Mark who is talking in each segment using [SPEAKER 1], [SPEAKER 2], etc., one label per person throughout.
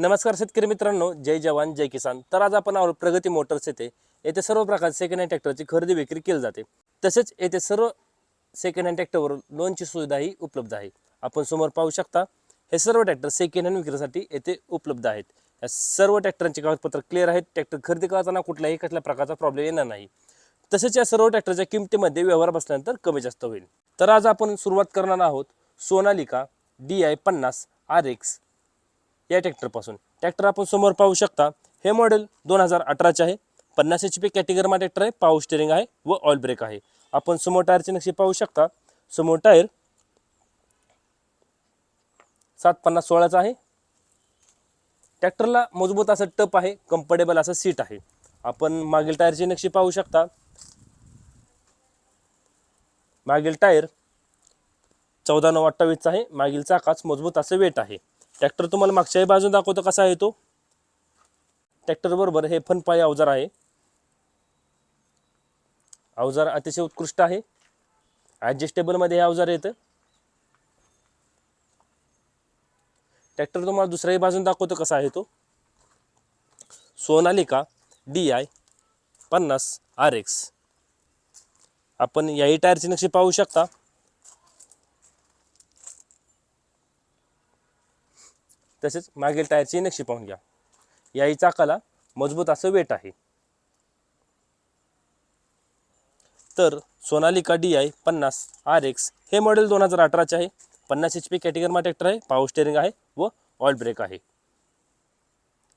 [SPEAKER 1] नमस्कार शेतकरी मित्रांनो जय जवान जय किसान. तर आज आपण आहोत प्रगती मोटर्स येथे. येथे सर्व प्रकारचे सेकंड हँड ट्रॅक्टरची खरेदी विक्री केली जाते. तसेच येथे सर्व सेकंड हँड ट्रॅक्टरवर लोनची सुविधाही उपलब्ध आहे. आपण समोर पाहू शकता हे सर्व ट्रॅक्टर सेकंड हँड विक्रीसाठी येथे उपलब्ध आहेत. या सर्व ट्रॅक्टरांचे कागदपत्र क्लिअर आहेत. ट्रॅक्टर खरेदी करताना कुठल्याही कसल्या प्रकारचा प्रॉब्लेम येणार नाही. तसेच या सर्व ट्रॅक्टरच्या किमतीमध्ये व्यवहार बसल्यानंतर कमी जास्त होईल. तर आज आपण सुरुवात करणार आहोत सोनालिका डी आय पन्नास आर एक्स या ट्रॅक्टरपासून. ट्रॅक्टर आपण समोर पाहू शकता हे मॉडेल दोन हजार अठराचे आहे. पन्नास एच पी कॅटेगरीमा ट्रॅक्टर आहे पावर स्टेरिंग आहे व ऑइल ब्रेक आहे. आपण समोर टायरची नक्षी पाहू शकता समोर टायर सात पन्नास सोळाचा आहे. ट्रॅक्टरला मजबूत असं टप आहे कम्फर्टेबल असं सीट आहे. आपण मागील टायरची नक्षी पाहू शकता. मागील टायर चौदा नऊ अठ्ठावीसचा आहे मागील चाकाच मजबूत असं वेट आहे. ट्रॅक्टर तुम्हाला मागच्याही बाजून दाखवतो कसा आहे तो. ट्रॅक्टरबरोबर हे पाय अवजार आहे. अवजार अतिशय उत्कृष्ट आहे. ॲडजस्टेबलमध्ये हे अवजार येतं ट्रॅक्टर तुम्हाला दुसऱ्याही बाजून दाखवतो कसा आहे तो. सोनालिका डी आय पन्नास आर एक्स आपण याही टायरची नक्षी पाहू शकता. तसेच मागील टायरची नक्षी पाहून घ्या. याही चाकाला मजबूत असं वेट आहे. तर सोनालिका डी आय पन्नास आर एक्स हे मॉडेल दोन हजार अठराचे आहे. पन्नास एच पी कॅटेगरमा ट्रॅक्टर आहे पावर स्टेरिंग आहे व ऑइल ब्रेक आहे.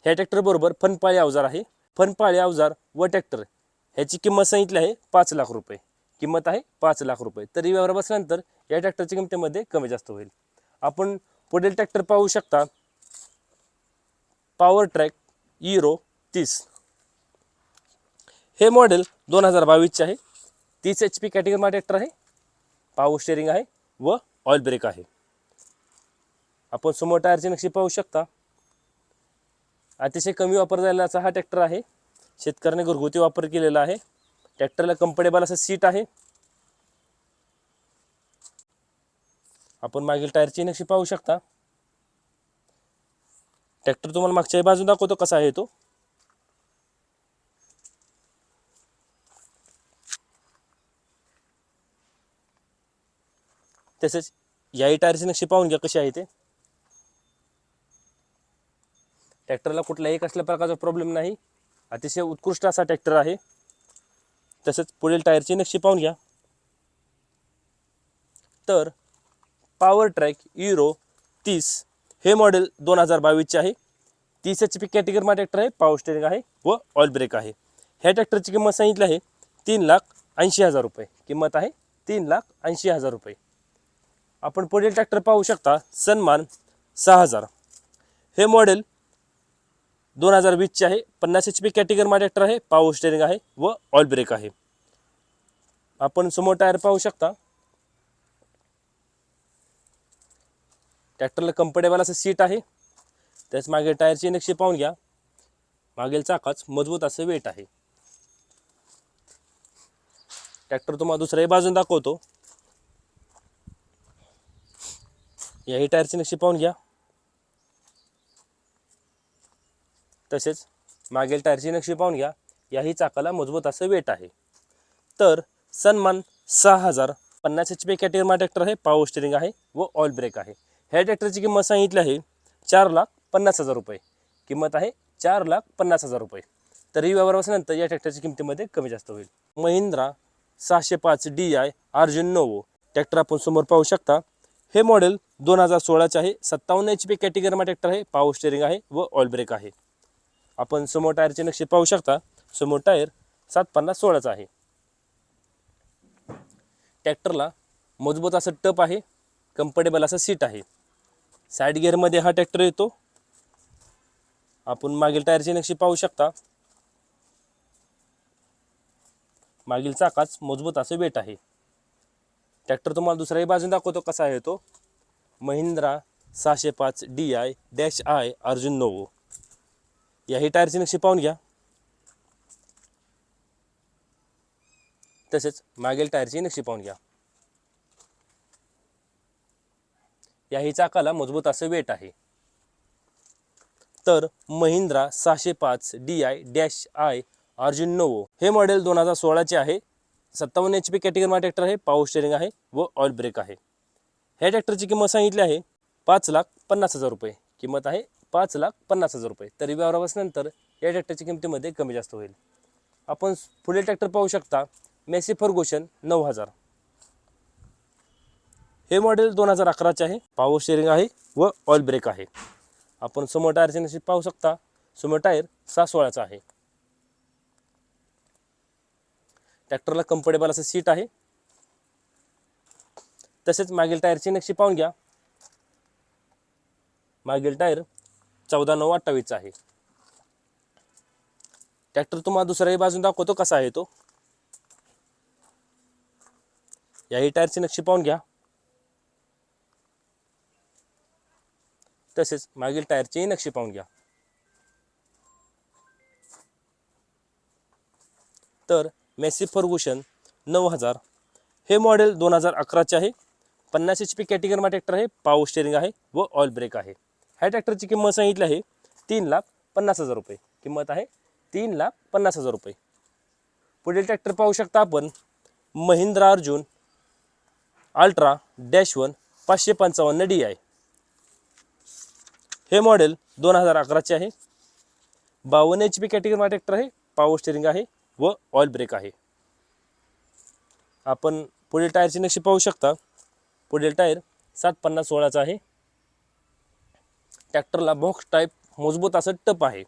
[SPEAKER 1] ह्या ट्रॅक्टरबरोबर फनपाळी अवजार आहे. फनपाळी अवजार व ट्रॅक्टर ह्याची किंमत सांगितली आहे पाच लाख रुपये. किंमत आहे पाच लाख रुपये. तरी व्यवहार बसल्यानंतर या ट्रॅक्टरच्या किमतीमध्ये कमी जास्त होईल. आपण पुढील ट्रॅक्टर पाहू शकता. पॉवर ट्रॅक इरो तीस. हे मॉडेल दोन हजार बावीसचे आहे. तीस एच पी कॅटेगरीमा ट्रॅक्टर आहे. पॉवर स्टेअरिंग आहे व ऑइल ब्रेक आहे. आपण समोर टायरची नक्षी पाहू शकता. अतिशय कमी वापर झालेला हा ट्रॅक्टर आहे. शेतकऱ्याने घरगुती वापर केलेला आहे. ट्रॅक्टरला कम्फर्टेबल असं सीट आहे. आपण मागील टायरची नक्षी पाहू शकता. ट्रॅक्टर तुम्हाला मागच्या बाजून दाखवतो कसा आहे तो. तसेच याही टायरची नक्षी पाहून घ्या कशी आहे ते. ट्रॅक्टरला कुठल्याही कसल्या प्रकारचा प्रॉब्लेम नाही. अतिशय उत्कृष्ट असा ट्रॅक्टर आहे. तसेच पुढील टायरची नक्षी पाहून घ्या. तर पॉवर ट्रॅक युरो तीस हे मॉडेल दोन हजार बावीसचे आहे. तीस एच पी कॅटेगरीमा ट्रॅक्टर आहे पावर स्टेरिंग आहे व ऑइल ब्रेक आहे. ह्या ट्रॅक्टरची किंमत सांगितली आहे तीन लाख ऐंशी हजार रुपये. किंमत आहे तीन लाख ऐंशी हजार रुपये. आपण पुढील ट्रॅक्टर पाहू शकता सन्मान सहा हजार. हे मॉडेल दोन हजार वीसचे आहे पन्नास एच पी कॅटेगरीमा ट्रॅक्टर आहे पावर स्टेरिंग आहे व ऑइल ब्रेक आहे. आपण समोर टायर पाहू शकता ट्रॅक्टरला कम्फर्टेबल असं सीट आहे. त्याच मागे टायरची नक्षी पाहून घ्या. मागील चाकाच मजबूत असं वेट आहे. ट्रॅक्टर तुम्हाला दुसऱ्याही बाजून दाखवतो. याही टायरची नक्षी पाहून घ्या. तसेच मागील टायरची नक्षी पाहून घ्या. याही चाकाला मजबूत असं वेट आहे. तर सन्मान सहा हजार पन्नास एच पी कॅटेगरी ट्रॅक्टर आहे. पावर स्टेरिंग आहे व ऑइल ब्रेक आहे. ह्या ट्रॅक्टरची किंमत सांगितली आहे चार लाख पन्नास हजार रुपये. किंमत आहे चार लाख पन्नास हजार रुपये. तरी व्यवहार बसल्यानंतर या ट्रॅक्टरच्या किमतीमध्ये कमी जास्त होईल. महिंद्रा सहाशे पाच D I Arjun Novo tractor आपण समोर पाहू शकता. हे मॉडेल दोन हजार सोळाचे आहे. सत्तावन्न एच पी कॅटेगरीमा ट्रॅक्टर आहे. पावर स्टेरिंग आहे व ऑइल ब्रेक आहे. आपण समोर टायरचे नक्षी पाहू शकता. समोर टायर सात पन्नास सोळाचा आहे. ट्रॅक्टरला मजबूत असं टप आहे. कम्फर्टेबल असं सीट आहे. साईड गिअरमध्ये हा ट्रॅक्टर येतो. आपण मागील टायरची नक्षी पाहू शकता. मागील चाकाच मजबूत असं वेट आहे. ट्रॅक्टर तुम्हाला दुसऱ्याही बाजून दाखवतो कसा आहे तो. महिंद्रा सहाशे पाच D I dash I Arjun Novo याही टायरची नक्षी पाहून घ्या. तसेच मागील टायरची नक्षी पाहून घ्या. याही चाकाला मजबूत असं वेट आहे. तर महिंद्रा सहाशे पाच D I dash I Arjun Novo हे मॉडेल दोन हजार सोळाचे आहे. सत्तावन्न एच पी कॅटेगरीमा ट्रॅक्टर आहे पावर स्टेरिंग आहे व ऑइल ब्रेक आहे. ह्या ट्रॅक्टरची किंमत सांगितली आहे पाच लाख पन्नास हजार रुपये. किंमत आहे पाच लाख पन्नास हजार रुपये. तरी व्यवहार या ट्रॅक्टरच्या किमतीमध्ये कमी जास्त होईल. आपण पुढील ट्रॅक्टर पाहू शकता मेसी फर्गोशन नऊ हजार. हे मॉडेल दोन हजार अकराचे आहे. पावर शेअरिंग आहे व ऑइल ब्रेक आहे. आपण समोर टायरचे नशीब पाहू शकता. समोर टायर सहा सोळाचा आहे. ट्रॅक्टरला कम्फर्टेबल असं सीट आहे. तसेच मागील टायरची नक्षी पाहून घ्या. मागील टायर चौदा नऊ अठ्ठावीसचा आहे. ट्रॅक्टर तुम्हाला दुसऱ्याही बाजून दाखवतो कसा आहे तो. याही टायरची नक्षी पाहून घ्या. तसेच मागील टायरचीही नक्षी पाहून घ्या. तर मेसी फर्गुशन नऊ हजार. हे मॉडेल दोन हजार अकराचे आहे. पन्नास एच पी कॅटेगरीमा ट्रॅक्टर आहे. पावर स्टेरिंग आहे व ऑइल ब्रेक आहे. ह्या ट्रॅक्टरची किंमत सांगितली आहे तीन लाख पन्नास हजार रुपये. किंमत आहे तीन लाख पन्नास हजार रुपये. पुढील ट्रॅक्टर पाहू शकता आपण Mahindra Arjun ultra dash one पाचशे पंचावन्न डी आहे हे मॉडेल दोन हजार अकराचे आहे. बावन्न एच पी कॅटेगरीमा ट्रॅक्टर आहे. पावर स्टेरिंग आहे व ऑइल ब्रेक आहे. आपण पुढील टायरची नक्षी पाहू शकता. पुढील टायर सात पन्नास सोळाचा आहे. ट्रॅक्टरला बॉक्स टाईप मजबूत असं टप आहे.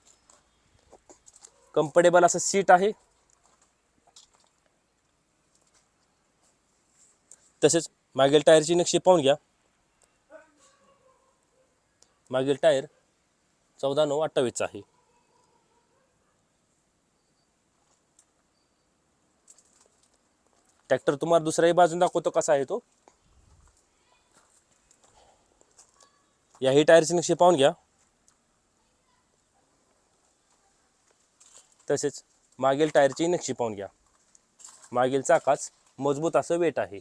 [SPEAKER 1] कम्फर्टेबल असं सीट आहे. तसेच मागील टायरची नक्षी पाहून घ्या. मागील टायर चौदा नऊ अठ्ठावीसचा आहे. ट्रॅक्टर तुम्हाला दुसऱ्याही बाजून दाखवतो कसा आहे तो. याही टायरची नक्षी पाहून घ्या. तसेच मागील टायरची नक्षी पाहून घ्या. मागील चाकाच मजबूत असं वेट आहे.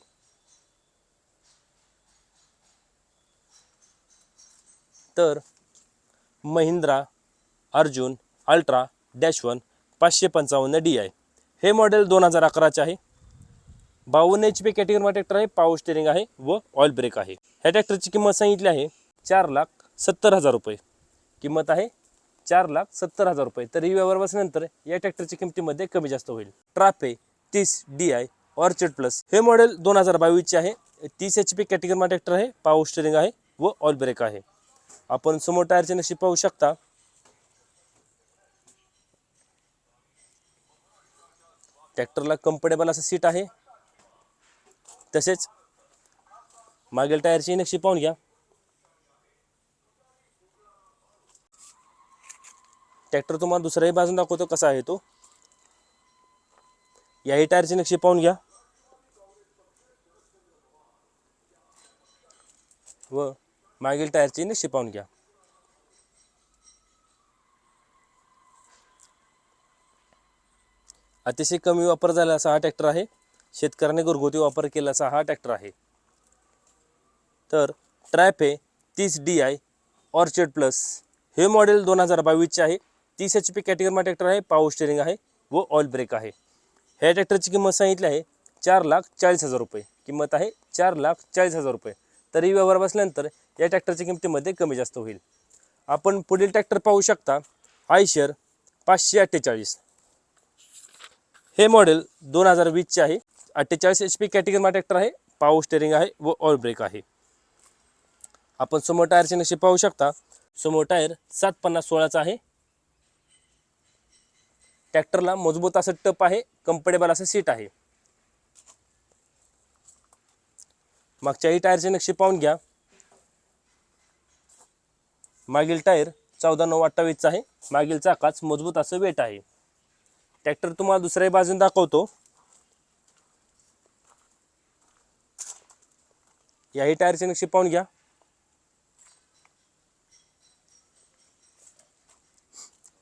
[SPEAKER 1] तर Mahindra Arjun ultra dash one पाचशे पंचावन्न डी आय. हे मॉडेल दोन हजार अकराचे आहे. बावन्न एच पी कॅटेगरीमध्ये ट्रॅक्टर आहे पावर स्टेरिंग आहे व ऑइल ब्रेक आहे. ह्या ट्रॅक्टरची किंमत सांगितली आहे चार लाख सत्तर हजार रुपये. किंमत आहे चार लाख सत्तर हजार रुपये. तरी व्यवहार बसल्यानंतर या ट्रॅक्टरच्या किमतीमध्ये कमी जास्त होईल. ट्राफे तीस डी आय ऑर्चिड प्लस हे मॉडेल दोन हजार बावीसचे आहे. तीस एच पी कॅटेगरीमध्ये ट्रॅक्टर आहे पावर स्टेरिंग आहे व ऑइल ब्रेक आहे. आपण समोर टायरचे नशीब पाहू शकता. ट्रॅक्टरला कम्फर्टेबल असं सीट आहे. तसेच मागील टायरची नक्षी पाहून घ्या. ट्रॅक्टर तुम्हाला दुसऱ्याही बाजून दाखवतो कसा आहे तो. याही टायरची नक्षी पाहून घ्या. व मागील टायरची नक्षी पाहून घ्या. अतिशय कमी वापर झाला असा हा ट्रॅक्टर आहे. शेतकऱ्याने घरगुती वापर केला असा हा ट्रॅक्टर आहे. तर ट्रॅफे तीस डी आय ऑर्चिड प्लस हे मॉडेल दोन हजार बावीसचे आहे. तीस एच पी कॅटेगरीमा ट्रॅक्टर आहे पावर स्टेरिंग आहे व ऑइल ब्रेक आहे. ह्या ट्रॅक्टरची किंमत सांगितली आहे चार लाख चाळीस हजार रुपये. किंमत आहे चार लाख चाळीस हजार रुपये. तरी व्यवहार बसल्यानंतर या ट्रॅक्टरच्या किमतीमध्ये कमी जास्त होईल. आपण पुढील ट्रॅक्टर पाहू शकता आयशर पाचशे अठ्ठेचाळीस. हे मॉडेल दोन हजार वीसचे आहे. अठ्ठेचाळीस एच पी कॅटेगरीमा ट्रॅक्टर आहे पॉवर स्टेरिंग आहे व ऑल ब्रेक आहे. आपण समोर टायरचे नक्षी पाहू शकता. समोर टायर सात पन्नास सोळाचा आहे. ट्रॅक्टरला मजबूत असं टप आहे कम्फर्टेबल असं सीट आहे. मागच्याही टायरचे नक्षी पाहून घ्या. मागील टायर चौदा नऊ अठ्ठावीसचा आहे. मागील चाकाच मजबूत असं वेट आहे. ट्रॅक्टर तुम्हाला दुसऱ्याही बाजून दाखवतो. याही टायरचे नक्षी पाहून घ्या.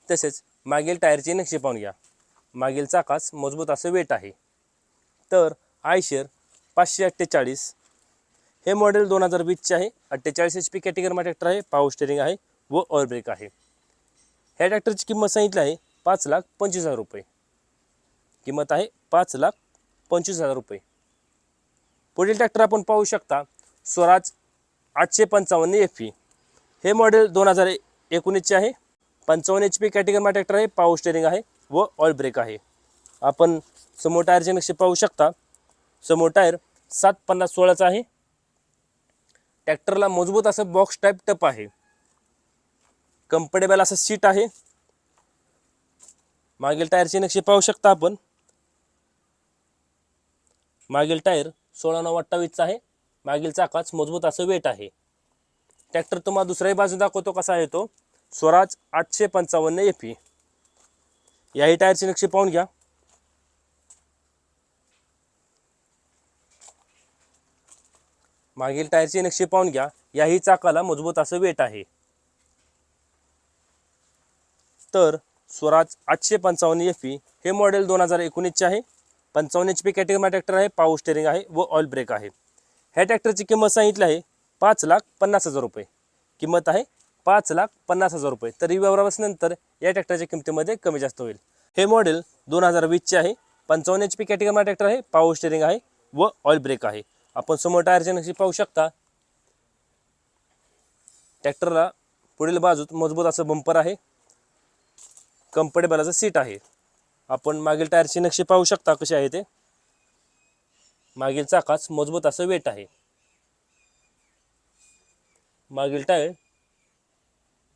[SPEAKER 1] तसेच मागील टायरची नक्षी पाहून घ्या. मागील चाकाच मजबूत असं वेट आहे. तर आयशर पाचशे अठ्ठेचाळीस हे मॉडेल दोन हजार वीसचे आहे. अठ्ठेचाळीस एच पी कॅटेगरीमा ट्रॅक्टर आहे पावर स्टेरिंग आहे व ऑइल ब्रेक आहे. ह्या ट्रॅक्टरची किंमत सांगितली आहे पाच लाख पंचवीस हजार रुपये. किंमत आहे पाच लाख पंचवीस हजार रुपये. पुढील ट्रॅक्टर आपण पाहू शकता स्वराज आठशे पंचावन्न एफ पी हे मॉडेल दोन हजार एकोणीसचे आहे. पंचावन्न एच पी कॅटेगरीमा ट्रॅक्टर आहे पावर स्टेरिंग आहे व ऑल ब्रेक आहे. आपण समोर टायरचे नक्षे पाहू शकता. समोर टायर सात पन्नास सोळाचा आहे. ट्रॅक्टरला मजबूत असं बॉक्स टाईप टप आहे. कम्फर्टेबल असं सीट आहे. मागील टायरचे नक्षे पाहू शकता आपण. मागील टायर सोळा नऊ अठ्ठावीसचा आहे. मागील चाकाच मजबूत असं वेट आहे. ट्रॅक्टर तुम्हाला दुसऱ्याही बाजू दाखवतो कसा आहे तो. स्वराज आठशे पंचावन्न एफ पी याही टायरची नक्षी पाहून घ्या. मागील टायरची नक्षी पाहून घ्या. याही चाकाला मजबूत असं वेट आहे. तर स्वराज आठशे पंचावन्न एफ पी हे मॉडेल दोन हजार एकोणीसचे आहे. पंचावन्न एच पी कॅटेगरी ट्रॅक्टर आहे पॉवर स्टेरिंग आहे व ऑइल ब्रेक आहे. ह्या ट्रॅक्टरची किंमत सांगितली आहे पाच लाख पन्नास हजार रुपये. किंमत आहे पाच लाख पन्नास हजार रुपये. तरी व्यवहारानंतर या ट्रॅक्टरच्या किमतीमध्ये कमी जास्त होईल. हे मॉडेल दोन हजार वीसचे आहे. पंचावन्न एच पी कॅटेगरी ट्रॅक्टर आहे पावर स्टेरिंग आहे व ऑइल ब्रेक आहे. आपण समोर टायरचे नक्षी पाहू शकता. ट्रॅक्टरला पुढील बाजूत मजबूत असं बंपर आहे. कम्फर्टेबल असं सीट आहे. आपण मागील टायरची नक्षी पाहू शकता कशी आहे ते. मागील चाकाच मजबूत असं वेट आहे. मागील टायर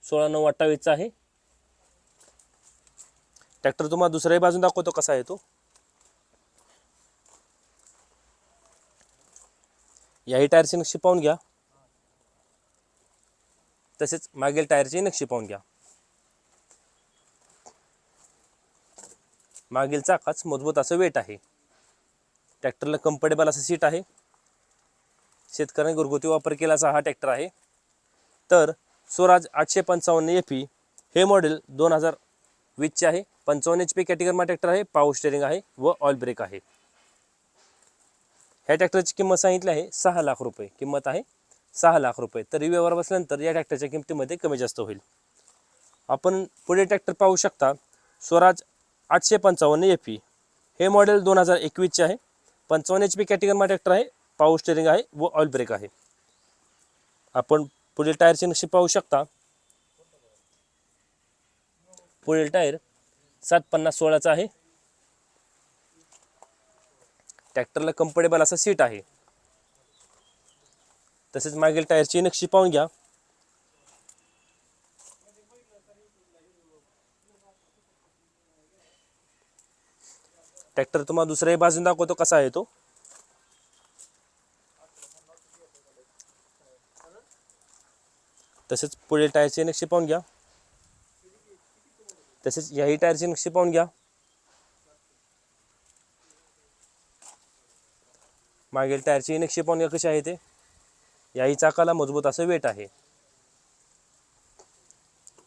[SPEAKER 1] सोळा नऊ अठ्ठावीसचा आहे. ट्रॅक्टर तुम्हाला दुसऱ्याही बाजून दाखवतो कसा आहे तो. याही टायरची नक्षी पाहून घ्या. तसेच मागील टायरची नक्षी पाहून घ्या. मागील चाकाच मजबूत असं वेट आहे. ट्रॅक्टरला कम्फर्टेबल असं सीट आहे. शेतकऱ्यांनी घरगुती वापर केला असा हा ट्रॅक्टर आहे. तर स्वराज आठशे पंचावन्न ए पी हे मॉडेल दोन हजार वीसचे आहे. पंचावन्न एच पी कॅटेगरीमा ट्रॅक्टर आहे. पॉवर स्टेरिंग आहे व ऑइल ब्रेक आहे. ह्या ट्रॅक्टरची किंमत सांगितली आहे सहा लाख रुपये. किंमत आहे सहा लाख रुपये. तरी व्यवहार बसल्यानंतर या ट्रॅक्टरच्या किमतीमध्ये कमी जास्त होईल. आपण पुढे ट्रॅक्टर पाहू शकता. स्वराज आठशे पंचावन्न ए पी हे मॉडेल दोन हजार एकवीसचे आहे. पंचावन्न एच पी कॅटेगरीमा ट्रॅक्टर आहे. पाऊ स्टेरिंग आहे व ऑइल ब्रेक आहे. आपण पुढील टायरची नक्षी पाहू शकता. पुढील टायर सात पन्नास सोळाचा आहे. ट्रॅक्टरला कम्फर्टेबल असं सीट आहे. तसेच मागील टायरची नक्षी पाहून घ्या. ट्रॅक्टर तुम्हाला दुसऱ्याही बाजून दाखवतो कसा आहे तो. तसेच पुढील टायरची नक्षी पाहून घ्या. तसेच याही टायरची नक्षी पाहून घ्या. मागील टायरची नक्षी कशी आहे ते? याही चाकाला मजबूत असं वेट आहे.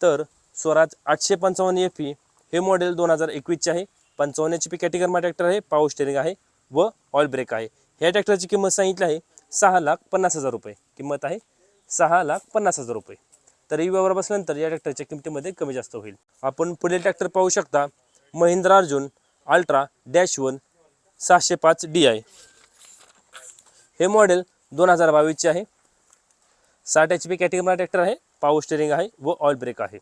[SPEAKER 1] तर स्वराज आठशे पंचावन्न एफ पी हे मॉडेल दोन हजार एकवीसचे आहे. पंचावन्न एच पी कॅटेगरमा ट्रॅक्टर आहे. पावर स्टेरिंग आहे व ऑइल ब्रेक आहे. ह्या ट्रॅक्टरची किंमत सांगितली आहे सहा लाख पन्नास हजार रुपये. किंमत आहे सहा लाख पन्नास हजार रुपये. तरी व्यवहार बसल्यानंतर या ट्रॅक्टरच्या किमतीमध्ये कमी जास्त होईल. आपण पुढील ट्रॅक्टर पाहू शकता. Mahindra Arjun ultra dash one सहाशे पाच डी आय हे मॉडेल दोन हजार बावीसचे आहे. साठ एच पी कॅटेगरीमा ट्रॅक्टर आहे पावर स्टेरिंग आहे व ऑइल ब्रेक आहे.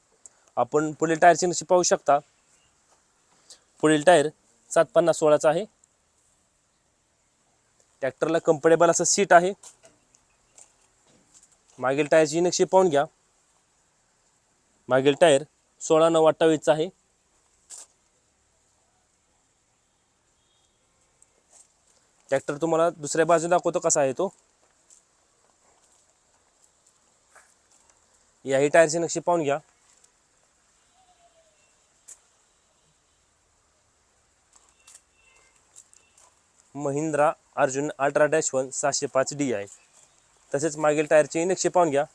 [SPEAKER 1] आपण पुढील टायरची नक्षी पाहू शकता. पुढील टायर सात पन्नास सोळाचा आहे. ट्रॅक्टरला कम्फर्टेबल असं सीट आहे. मागील टायरची नक्षी पाहून घ्या. मागील टायर सोळा नऊ अठ्ठावीसचा आहे. ट्रॅक्टर तुम्हाला दुसऱ्या बाजूला दाखवतो कसा आहे तो. याही टायरची नक्षी पाहून घ्या. Mahindra Arjun ultra dash one सहाशे पाच डी आहे. तसेच मागील टायरची नक्षी पाहून घ्या.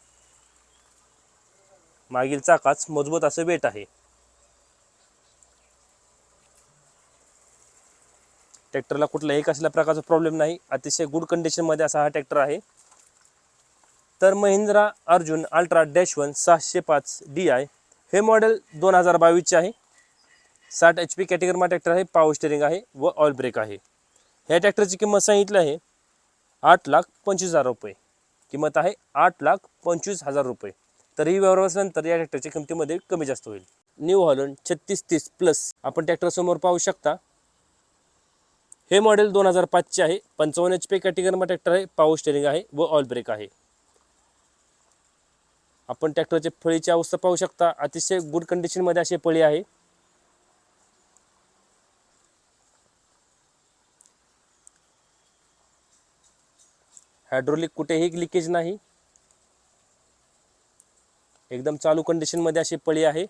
[SPEAKER 1] मागील चाकाच मजबूत असं वेट आहे. ट्रॅक्टरला कुठलाही कसल्या प्रकारचा प्रॉब्लेम नाही. अतिशय गुड कंडिशनमध्ये असा हा ट्रॅक्टर आहे. तर Mahindra Arjun ultra dash one सहाशे पाच डी आय हे मॉडेल दोन हजार बावीसचे आहे. साठ एच पी कॅटेगरीमा ट्रॅक्टर आहे पावर स्टेरिंग आहे व ऑल ब्रेक आहे. ह्या ट्रॅक्टरची किंमत सांगितली आहे आठ लाख पंचवीस हजार रुपये. किंमत आहे आठ लाख पंचवीस हजार रुपये. तरीही व्यवहार असल्यानंतर या ट्रॅक्टरच्या किमतीमध्ये कमी जास्त होईल. न्यू हॉलंड छत्तीस तीस प्लस आपण ट्रॅक्टरसमोर पाहू शकता. हे मॉडेल दोन हजार पाचचे आहे. पंचावन्न एच पी कॅटेगरीमध्ये ट्रॅक्टर आहे पाऊस स्टेरिंग आहे व ऑल ब्रेक आहे. आपण ट्रॅक्टरच्या फळीची अवस्था पाहू शकता. अतिशय गुड कंडिशनमध्ये अशी फळी आहे. हायड्रोलिक कुठेही लिकेज नाही. एकदम चालू कंडिशनमध्ये अशी पळी आहे.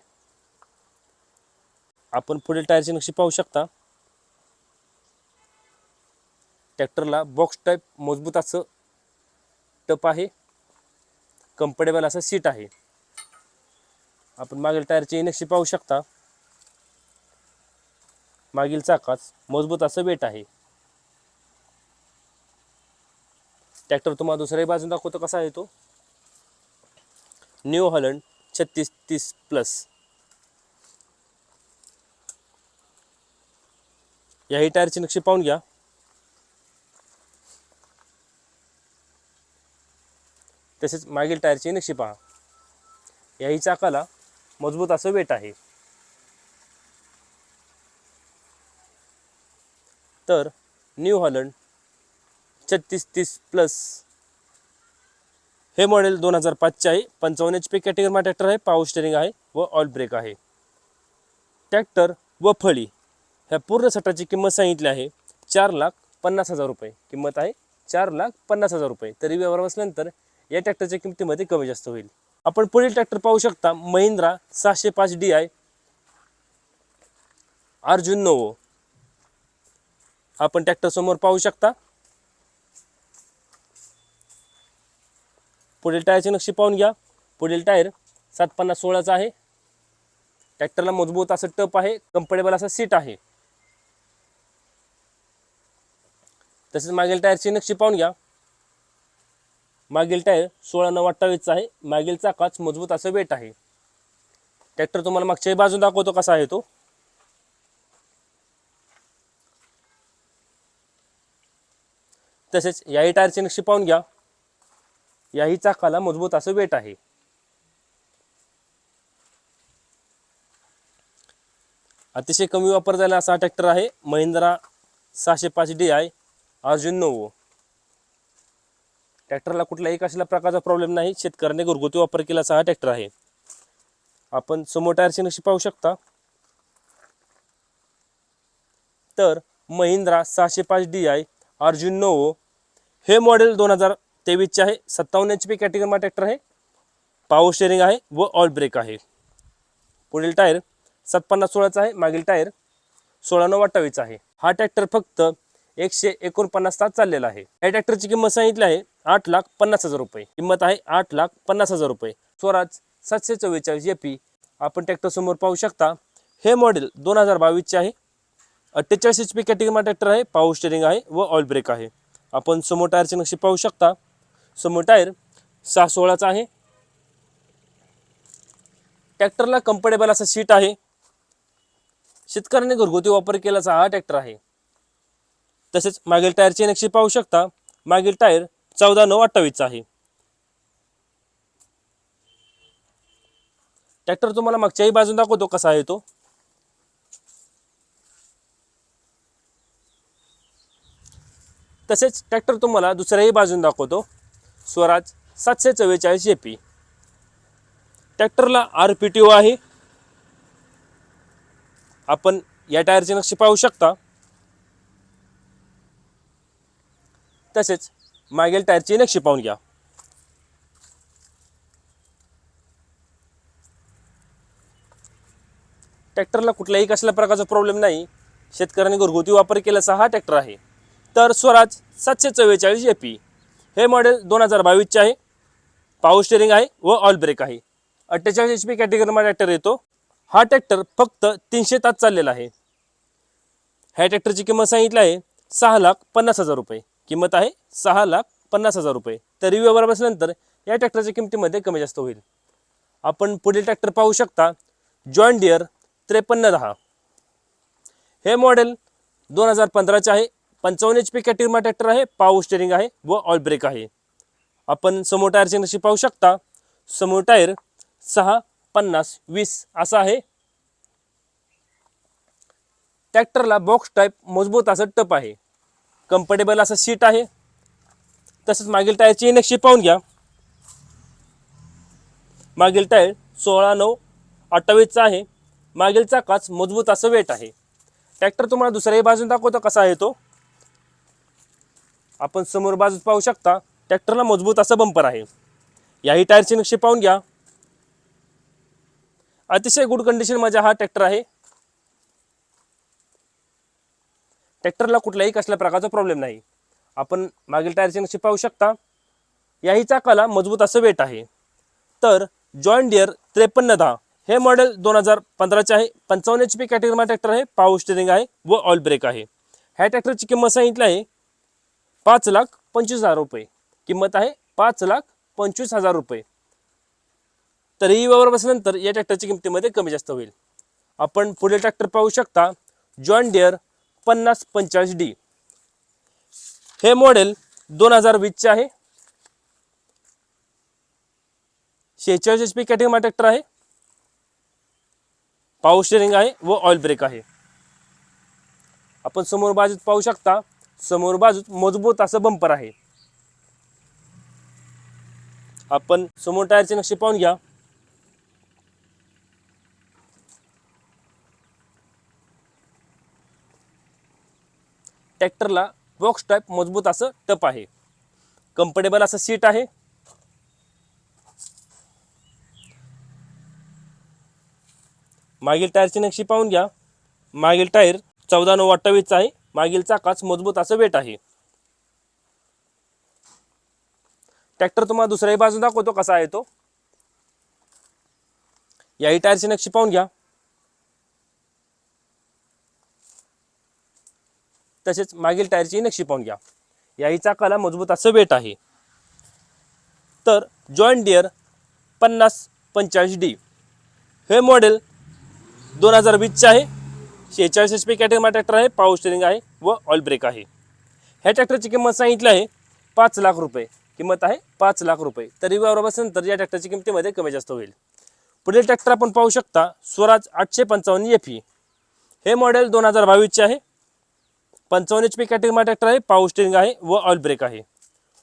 [SPEAKER 1] आपण पुढील टायरची नक्षी पाहू शकता. ट्रॅक्टरला बॉक्स टाईप मजबूत असं टप आहे. कम्फर्टेबल असं सीट आहे. आपण मागील टायरची नक्षी पाहू शकता. मागील चाकाच मजबूत असं वेट आहे. ट्रॅक्टर तुम्हाला दुसऱ्याही बाजून दाखवतो कसा आहे तो. न्यू हॉलंड छत्तीस तीस प्लस याही टायरची नक्षी पाहून घ्या. तसेच मागील टायरची नक्षी पहा. याही चाकाला मजबूत असं वेट आहे. तर न्यू हॉलंड छत्तीस तीस प्लस हे मॉडेल दोन हजार पाचचे आहे. पंचावन्न एच पी कॅटेगरीमा ट्रॅक्टर आहे. पावर स्टेरिंग आहे व ऑल ब्रेक आहे. ट्रॅक्टर व फळी ह्या पूर्ण सटाची किंमत सांगितली आहे. चार लाख पन्नास हजार रुपये. किंमत आहे चार लाख पन्नास हजार रुपये. तरी व्यवहार बसल्यानंतर या ट्रॅक्टरच्या किमतीमध्ये कमी जास्त होईल. आपण पुढील ट्रॅक्टर पाहू शकता महिंद्रा सहाशे पाच डी आय अर्जुन नोवो आपण ट्रॅक्टर समोर पाहू शकता. पुढील टायरची नक्षी पाहून घ्या. पुढील टायर सात पन्नास सोळाचा आहे. ट्रॅक्टरला मजबूत असं टप आहे कम्फर्टेबल असं सीट आहे. तसेच मागील टायरची नक्षी पाहून घ्या. मागील टायर सोळा नऊ अठ्ठावीसचा आहे. मागील चाकाच मजबूत असं वेट आहे. ट्रॅक्टर तुम्हाला मागच्याही बाजून दाखवतो कसा आहे तो. तसेच याही टायरची नक्षी पाहून घ्या. याही चाकाला मजबूत असं वेट आहे. अतिशय कमी वापर झाला असा ट्रॅक्टर आहे. महिंद्रा सहाशे पाच डी आय अर्जुन नोवो ट्रॅक्टरला कुठल्याही कसल्या प्रकारचा प्रॉब्लेम नाही. शेतकऱ्याने घरगुती वापर केला असा हा ट्रॅक्टर आहे. आपण समोर टायरची नक्षी पाहू शकता. तर महिंद्रा सहाशे पाच डी आय अर्जुन नोवो हे मॉडेल दोन हजार तेवीसचे आहे. सत्तावन्न एच पी कॅटेगरीमा ट्रॅक्टर आहे. पावर स्टेअरिंग आहे व ऑल ब्रेक आहे. पुढील टायर सत्पन्नास सोळाचा आहे. मागील टायर सोळा नऊ अठ्ठावीस आहे. हा ट्रॅक्टर फक्त एकशे एकोणपन्नास तास चाललेला आहे. या ट्रॅक्टरची किंमत सांगितली आहे आठ लाख पन्नास हजार रुपये. किंमत आहे आठ लाख पन्नास हजार रुपये. स्वराज सातशे चव्वेचाळीस ए पी आपण ट्रॅक्टर समोर पाहू शकता हे मॉडेल दोन हजार बावीसचे आहे. अठ्ठेचाळीस एच पी कॅटेगरीमा ट्रॅक्टर आहे पाऊ स्टेरिंग आहे व ऑल ब्रेक आहे. आपण समोर टायरचे नक्षी पाहू शकता. समोर टायर सहा सोळाचा आहे. ट्रॅक्टरला कम्फर्टेबल असा सीट आहे. शेतकऱ्याने घरगुती वापर केल्याचा हा ट्रॅक्टर आहे. तसेच मागील टायरची नक्षी पाहू शकता. मागील टायर चौदा नऊ अठ्ठावीसचा आहे. ट्रॅक्टर तुम्हाला मागच्याही बाजून दाखवतो कसा आहे तो. तसेच ट्रॅक्टर तुम्हाला दुसऱ्याही बाजून दाखवतो. स्वराज सातशे चव्वेचाळीस ए पी ट्रॅक्टरला आर पी टी ओ आहे. आपण या टायरची नक्षी पाहू शकता. तसेच मागील टायरची नक्षी पाहून घ्या. ट्रॅक्टरला कुठल्याही कसल्या प्रकारचा प्रॉब्लेम नाही. शेतकऱ्यांनी घरगुती वापर केल्याचा हा ट्रॅक्टर आहे. तर स्वराज सातशे चव्वेचाळीस ए पी हे मॉडेल दोन हजार बावीसचे आहे. पावर स्टेरिंग आहे व ऑल ब्रेक आहे. अठ्ठेचाळीस एच पी कॅटेगरीमध्ये ट्रॅक्टर येतो. हा ट्रॅक्टर फक्त तीनशे तास चाललेला आहे. ह्या ट्रॅक्टरची किंमत सांगितली आहे सहा लाख पन्नास हजार रुपये. किंमत आहे सहा लाख पन्नास हजार रुपये. तरी व्यवहार बसल्यानंतर या ट्रॅक्टरच्या किमतीमध्ये कमी जास्त होईल. आपण पुढील ट्रॅक्टर पाहू शकता. जॉईन डिअर त्रेपन्न दहा. हे मॉडेल दोन हजार पंधराचे आहे. पंचावन्न एच पी कॅटेगरीमा ट्रॅक्टर आहे. पाव स्टेरिंग आहे व ऑल ब्रेक आहे. आपण समोर टायरची नशी पाहू शकता? समोर टायर सहा पन्नास वीस असा आहे. ट्रॅक्टरला बॉक्स टाईप मजबूत असं टप आहे. कम्फर्टेबल असं सीट आहे. तसंच मागील टायरची नक्षी पाहून घ्या. मागील टायर सोळा नऊ अठ्ठावीसचा आहे. मागील चाकाच मजबूत असं वेट आहे. ट्रॅक्टर तुम्हाला दुसऱ्याही बाजून दाखवतो कसा आहे तो. आपण समोर बाजूत पाहू शकता ट्रॅक्टरला मजबूत असं बंपर आहे. याही टायरची नक्षी पाहून घ्या. अतिशय गुड कंडिशनमध्ये हा ट्रॅक्टर आहे. ट्रॅक्टरला कुठल्याही कसल्या प्रकारचा प्रॉब्लेम नाही. आपण मागील टायरची नक्षी पाहू शकता. याही चाकाला मजबूत असं वेट आहे. तर जॉईन डिअर त्रेपन्न दहा हे मॉडेल दोन हजार पंधराचे आहे. पंचावन्न एच पी कॅटेगरीमध्ये ट्रॅक्टर आहे. पावर स्टेरिंग आहे व ऑल ब्रेक आहे. ह्या ट्रॅक्टरची किंमत सांगितली आहे पाच लाख पंचवीस हजार रुपये. किंमत आहे पाच लाख पंचवीस हजार रुपये. तरीही व्यवहार बसल्यानंतर या ट्रॅक्टरच्या किमतीमध्ये कमी जास्त होईल. आपण पुढील ट्रॅक्टर पाहू शकता. जॉन डिअर पन्नास पंचाळीस डी हे मॉडेल दोन हजार वीसचे आहे. शेहेचाळीस एच पी कॅटेगरी ट्रॅक्टर आहे. पाऊस स्टेरिंग आहे व ऑइल ब्रेक आहे. आपण समोर बाजूत पाहू शकता समोर बाजूत मजबूत असं बंपर आहे. आपण समोर टायरचे नक्षी पाहून घ्या. ट्रॅक्टरला बॉक्स टाईप मजबूत असं टप आहे. कम्फर्टेबल असं सीट आहे. मागील टायरची नक्षी पाहून घ्या. मागील टायर चौदा नऊ अठ्ठावीसचा आहे. मागील चाकाच मजबूत असं वेट आहे. ट्रॅक्टर तुम्हाला दुसऱ्याही बाजू दाखवतो कसा आहे तो. याही टायरची नक्षी पाहून घ्या. तसेच मागील टायरची नक्षी पाहून घ्या. याही चाकाला मजबूत असं वेट आहे. तर जॉईंट डिअर पन्नास पंचेचाळीस डी. हे मॉडेल दोन हजार वीसचे आहे. शेहेचाळीस एच पी कॅटेगरी ट्रॅक्टर आहे पाऊस स्टेरिंग आहे व ऑइल ब्रेक आहे. ह्या ट्रॅक्टरची किंमत सांगितली आहे पाच लाख रुपये. किंमत आहे पाच लाख रुपये. तरी बरोबर असेल तर या ट्रॅक्टरची किमतीमध्ये कमी जास्त होईल. पुढील ट्रॅक्टर आपण पाहू शकता स्वराज आठशे पंचावन्न एफ ई हे मॉडेल दोन हजार बावीसचे आहे. पंचावन्न एच पी कॅटेगरी ट्रॅक्टर आहे पॉवर स्टेरिंग आहे व ऑइल ब्रेक आहे.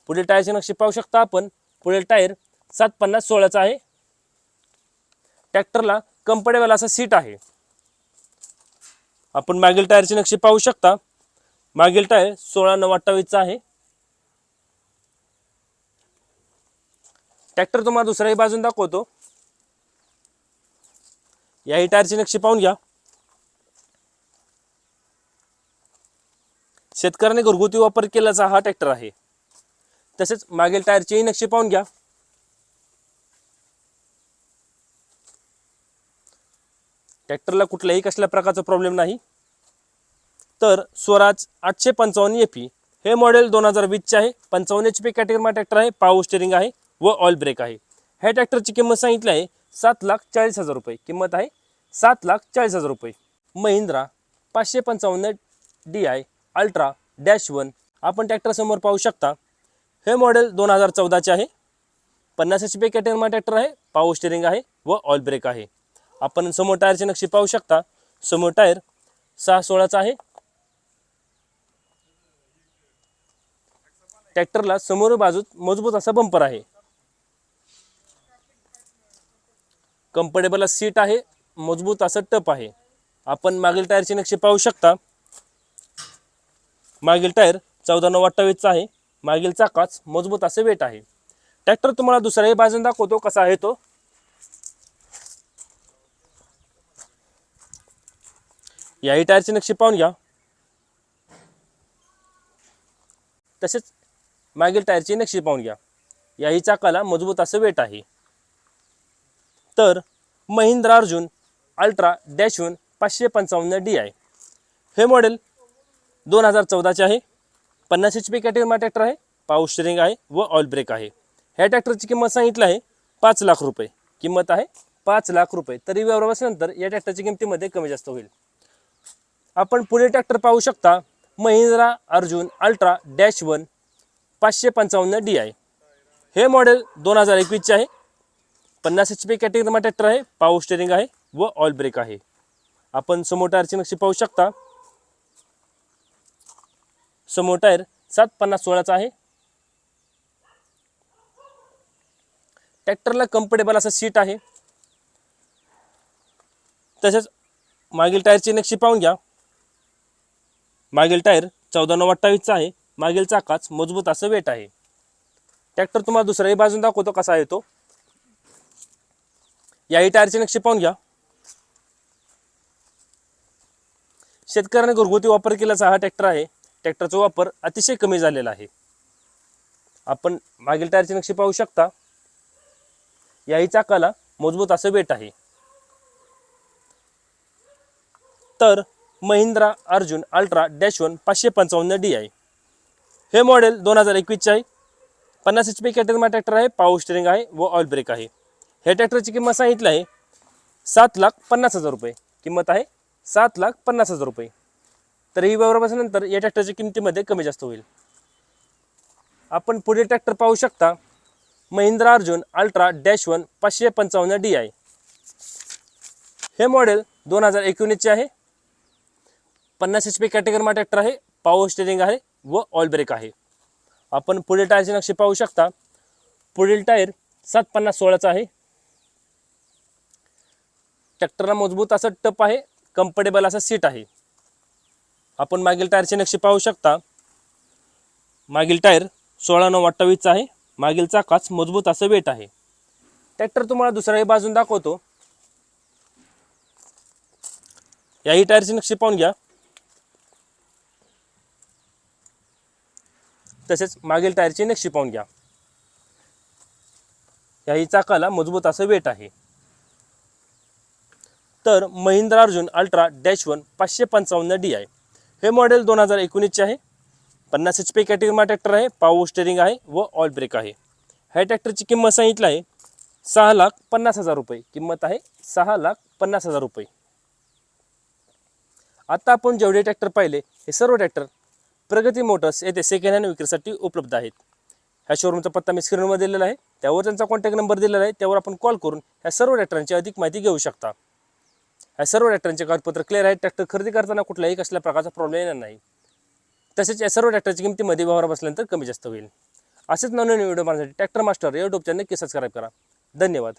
[SPEAKER 1] पुढील टायरची नक्षी पाहू शकता आपण. पुढील टायर सात पन्नास सोळाचा आहे. ट्रॅक्टरला कम्फर्टेबल असा सीट आहे. आपण मागील टायरची नक्षी पाहू शकता. मागील टायर सोळा नऊ अठ्ठावीसचा आहे. ट्रॅक्टर तुम्हाला दुसऱ्याही बाजून दाखवतो. याही टायरची नक्षी पाहून घ्या. शेतकऱ्याने घरगुती वापर केल्याचा हा ट्रॅक्टर आहे. तसेच मागील टायरचेही नक्षी पाहून घ्या. ट्रॅक्टरला कुठल्याही कसल्या प्रकारचा प्रॉब्लेम नाही. तर स्वराज आठशे पंचावन्न ए पी हे मॉडेल दोन हजार वीसचे आहे. पंचावन्न एच पी कॅटेगरीमा ट्रॅक्टर आहे. पावर स्टेरिंग आहे व ऑइल ब्रेक आहे. ह्या ट्रॅक्टरची किंमत सांगितली आहे सात लाख चाळीस हजार रुपये. किंमत आहे सात लाख चाळीस हजार रुपये. महिंद्रा पाचशे पंचावन्न D I ultra dash one आपण ट्रॅक्टरसमोर पाहू शकता. हे मॉडेल दोन हजार चौदाचे आहे. पन्नास एच पी कॅटेगरी ट्रॅक्टर आहे. पावर स्टेरिंग आहे व ऑइल ब्रेक आहे. आपण समोर टायरची नक्षी पाहू शकता. समोर टायर सहा सोळाचा आहे. ट्रॅक्टरला समोर बाजूत मजबूत असा बंपर आहे. कम्फर्टेबल सीट आहे. मजबूत असं टप आहे. आपण मागील टायरची नक्षी पाहू शकता. मागील टायर चौदा नऊ अठ्ठावीसचा आहे. मागील चाकाच मजबूत असे वेट आहे. ट्रॅक्टर तुम्हाला दुसऱ्याही बाजून दाखवतो कसा आहे तो. याही टायरची नक्षी पाहून घ्या. तसेच मागील टायरची नक्षी पाहून घ्या. याही चाकाला मजबूत असं वेट आहे. तर महिंद्रा अर्जुन अल्ट्रा डॅश पाचशे पंचावन्न डी आय. हे मॉडेल दोन हजार चौदाचे आहे. पन्नास एच पी कॅटेगरीमा ट्रॅक्टर आहे. पॉवर स्टेरिंग आहे व ऑइल ब्रेक आहे. ह्या ट्रॅक्टरची किंमत सांगितलं आहे पाच लाख रुपये. किंमत आहे पाच लाख रुपये. तरी व्यवहार बसल्यानंतर या ट्रॅक्टरच्या किमतीमध्ये कमी जास्त होईल. आपण पुढे ट्रॅक्टर पाहू शकता Mahindra Arjun ultra dash one पाचशे पंचावन्न डी आय. हे मॉडेल दोन हजार एकवीसचे आहे. पन्नास एच पी कॅटेगरीमा ट्रॅक्टर आहे. पॉवर स्टेरिंग आहे व ऑइल ब्रेक आहे. आपण समोर टायरची नक्षी पाहू शकता. समोर टायर सात पन्नास सोळाचा आहे. ट्रॅक्टरला कम्फर्टेबल असं सीट आहे. तसेच मागील टायरची नक्षी पाहून घ्या. मागील टायर चौदा नऊ अठ्ठावीसचा आहे. मागील चाकाच मजबूत असं वेट आहे. ट्रॅक्टर तुम्हाला दुसऱ्याही बाजून दाखवतो कसा आहे तो. याही टायरची नक्षी पाहून घ्या. शेतकऱ्याने घरगुती वापर केल्याचा हा ट्रॅक्टर आहे. ट्रॅक्टरचा वापर अतिशय कमी झालेला आहे. आपण मागील टायरची नक्षी पाहू शकता. याही चाकाला मजबूत असं बेट आहे. तर Mahindra Arjun ultra dash one पाचशे पंचावन्न डी आहे हे मॉडेल दोन हजार एकवीसचे आहे. पन्नास एच पी कॅटेगरीमा ट्रॅक्टर आहे पॉवर स्टेरिंग आहे व ऑइल ब्रेक आहे. हे ट्रॅक्टरची किंमत सांगितली आहे सात लाख पन्नास हजार रुपये. किंमत आहे सात लाख पन्नास हजार रुपये. तर ही व्यवहार या ट्रॅक्टरच्या किमतीमध्ये कमी जास्त होईल. आपण पुढे ट्रॅक्टर पाहू शकता Mahindra Arjun ultra dash one पाचशे पंचावन्न डी आहे हे मॉडेल दोन हजार एकोणीसचे आहे. पन्नास एच पी कॅटेगरीमा ट्रॅक्टर आहे पावर स्टेरिंग आहे व ऑल ब्रेक आहे. आपण पुढील टायरचे नक्षी पाहू शकता. पुढील टायर सात पन्नास सोळाचा आहे. ट्रॅक्टरला मजबूत असं टप आहे कम्फर्टेबल असं सीट आहे. आपण मागील टायरची नक्षी पाहू शकता. मागील टायर सोळा नऊ अठ्ठावीसचा आहे. मागील चाकाच मजबूत असं वेट आहे. ट्रॅक्टर तुम्हाला दुसऱ्याही बाजून दाखवतो. याही टायरची नक्षी पाहून घ्या. तसेच मागील टायरची नक्षी पाहून घ्या. याही चाकाला मजबूत असं वेट आहे. तर Mahindra Arjun ultra dash one पाचशे पंचावन्न डी आहे हे मॉडेल दोन हजार एकोणीसचे आहे. पन्नास एच पी कॅटेगरीमा ट्रॅक्टर आहे पावर स्टेरिंग आहे व ऑल ब्रेक आहे. ह्या ट्रॅक्टरची किंमत सांगितलं आहे सहा लाख पन्नास हजार रुपये. किंमत आहे सहा लाख पन्नास हजार रुपये. आता आपण जेवढे ट्रॅक्टर पाहिले हे सर्व ट्रॅक्टर प्रगती मोटर्स येथे सेकंड हँड विक्रीसाठी उपलब्ध आहेत. ह्या शोरूमचा पत्ता मी स्क्रीनवर दिलेला आहे. त्यावर त्यांचा कॉन्टॅक्ट नंबर दिलेला आहे. त्यावर आपण कॉल करून ह्या सर्व ट्रॅक्टरांची अधिक माहिती घेऊ शकता. ह्या सर्व ट्रॅक्टरांचे कागदपत्र क्लिअर आहे ट्रॅक्टर खरेदी करताना कुठल्याही कसल्या प्रकारचा प्रॉब्लेम येणार नाही. तसेच या सर्व ट्रॅक्टरची किमतीमध्ये व्यवहार बसल्यानंतर कमी जास्त होईल. असेच नवनवीन व्हिडिओ पाहण्यासाठी ट्रॅक्टर मास्टर या यूट्यूब चॅनल नक्की सबस्क्राईब करा. धन्यवाद.